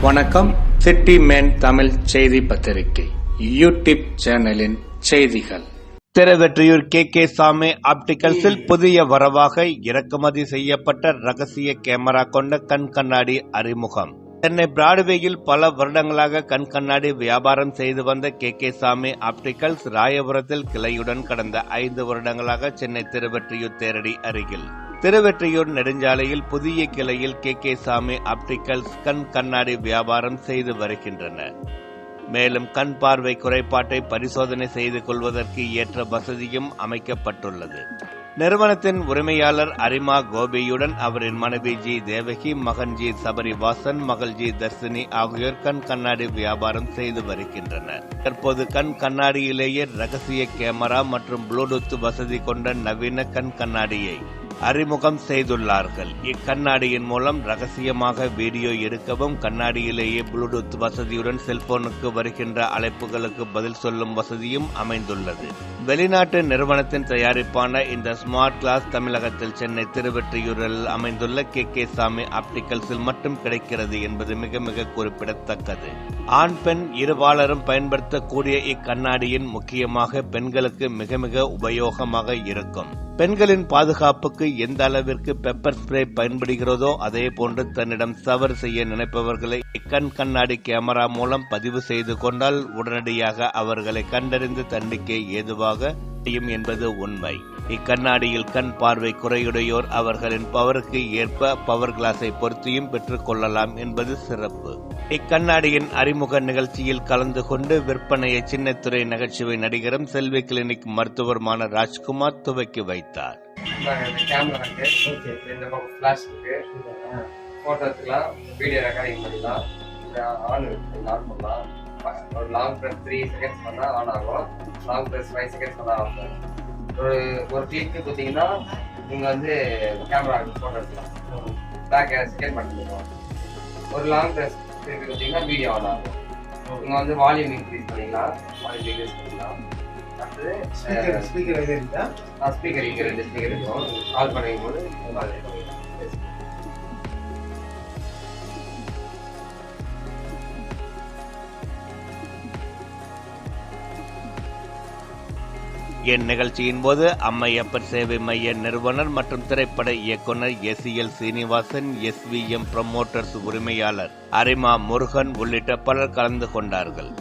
வணக்கம். City man Tamil செய்தி பத்திரிகை. யூடியூப் சேனலின் செய்திகள். திருவெற்றியூர் கே. கே. சாமி ஆப்டிகல்ஸில் புதிய வரவாக இறக்குமதி செய்யப்பட்ட ரகசிய கேமரா கொண்ட கண் கண்ணாடி அறிமுகம். சென்னை பிராட்வேயில் பல வருடங்களாக கண் கண்ணாடி வியாபாரம் செய்து வந்த கே. கே. சாமி ஆப்டிகல்ஸ் ராயபுரத்தில் கிளையுடன் கடந்த ஐந்து வருடங்களாக சென்னை திருவெற்றியூர் தேரடி அருகில். திருவெற்றியூர் நெடுஞ்சாலையில் புதிய கிளையில் கே. கே. சாமி ஆப்டிகல்ஸ் கண் கண்ணாடி வியாபாரம் செய்து வருகின்றனர். மேலும் கண் பார்வை குறைபாட்டை பரிசோதனை செய்து கொள்வதற்கு ஏற்ற வசதியும் அமைக்கப்பட்டுள்ளது. நிறுவனத்தின் உரிமையாளர் அரிமா கோபியுடன் அவரின் மனைவி ஜி. தேவகி மகன் ஜி. சபரிவாசன் மகள் ஜி. தர்சினி ஆகியோர் கண் கண்ணாடி வியாபாரம் செய்து வருகின்றனர். தற்போது கண் கண்ணாடியிலேயே ரகசிய கேமரா மற்றும் ப்ளூடூத் வசதி கொண்ட நவீன கண் கண்ணாடியை அறிமுகம் செய்துள்ளார்கள். இக்கண்ணாடியின் மூலம் ரகசியமாக வீடியோ எடுக்கவும் கண்ணாடியிலேயே ப்ளூடூத் வசதியுடன் செல்போனுக்கு வருகின்ற அழைப்புகளுக்கு பதில் சொல்லும் வசதியும் அமைந்துள்ளது. வெளிநாட்டு நிறுவனத்தின் தயாரிப்பான இந்த ஸ்மார்ட் கிளாஸ் தமிழகத்தில் சென்னை திருவெற்றியூரில் அமைந்துள்ள கே. கே. சாமி ஆப்டிகல்ஸில் மட்டும் கிடைக்கிறது என்பது மிக மிக குறிப்பிடத்தக்கது. ஆண் பெண் இருபாலரும் பயன்படுத்தக்கூடிய இக்கண்ணாடியின் முக்கியமாக பெண்களுக்கு மிக மிக உபயோகமாக இருக்கும். பெண்களின் பாதுகாப்புக்கு எந்த அளவிற்கு பெப்பர் ஸ்ப்ரே பயன்படுகிறதோ அதே போன்று தன்னிடம் தவறு செய்ய நினைப்பவர்களை கண் கண்ணாடி கேமரா மூலம் பதிவு செய்து கொண்டால் உடனடியாக அவர்களை கண்டறிந்து தண்டிக்க ஏதுவாக முடியும் என்பது உண்மை. இக்கண்ணாடியில் கண் பார்வை குறையுடையோர் அவர்களின் பவருக்கு ஏற்ப பவர் கிளாஸை பொருத்தியும் பெற்றுக் கொள்ளலாம் என்பது சிறப்பு. இக்கண்ணாடியின் அறிமுக நிகழ்ச்சியில் கலந்து கொண்டு விற்பனையை சின்னத்துறை நகைச்சுவை நடிகரும் செல்வி கிளினிக் மருத்துவருமான ராஜ்குமார் துவக்கி வைத்தார். போட்டோ எடுத்துக்கலாம். வீடியோ ரெக்கார்டிங் பண்ணிக்கலாம் ஆன் இருக்கு ஒரு லாங் ப்ரெஸ் த்ரீ செகண்ட்ஸ் பண்ணா ஆன் ஆகும். லாங் ப்ரெஸ் ஃபைவ் செகண்ட்ஸ் பண்ணா ஆஃப் ஆகும். ஒரு ஒரு கிளிக்கு பார்த்தீங்கன்னா நீங்க வந்து கேமரா போட்டோ எடுத்துக்கலாம். பேக் ஸ்கேன் பண்ணிக்கலாம் ஒரு லாங் ப்ரெஸ் திருப்பி பார்த்தீங்கன்னா வீடியோ ஆன் ஆகும். நீங்க வந்து வால்யூம் இன்க்ரீஸ் பண்ணிக்கலாம் வால்யூம் டிக்ரீஸ் பண்ணிக்கலாம் அடுத்தது ஸ்பீக்கர் ஸ்பீக்கர் ஸ்பீக்கர் இங்கே ரெண்டு ஸ்பீக்கர் இருக்கும். கால் பண்ணும் போது என் நிகழ்ச்சியின் போது அம்மையப்பர் சேவை மைய நிறுவனர் மற்றும் திரைப்பட இயக்குனர் S. L. Srinivasan S. V. M. Promoters உரிமையாளர் அரிமா முருகன் உள்ளிட்ட பலர் கலந்து கொண்டார்கள்.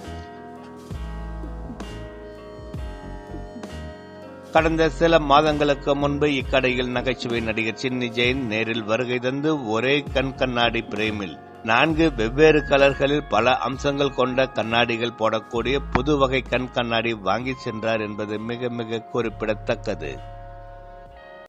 கடந்த சில மாதங்களுக்கு முன்பு இக்கடையில் நகைச்சுவை நடிகர் சின்னி ஜெயின் நேரில் வருகை தந்து ஒரே கண் கண்ணாடி பிரேமில் நான்கு வெவ்வேறு கலர்களில் பல அம்சங்கள் கொண்ட கண்ணாடிகள் போடக்கூடிய புது வகை கண் கண்ணாடி வாங்கி சென்றார் என்பது மிக மிக குறிப்பிடத்தக்கது.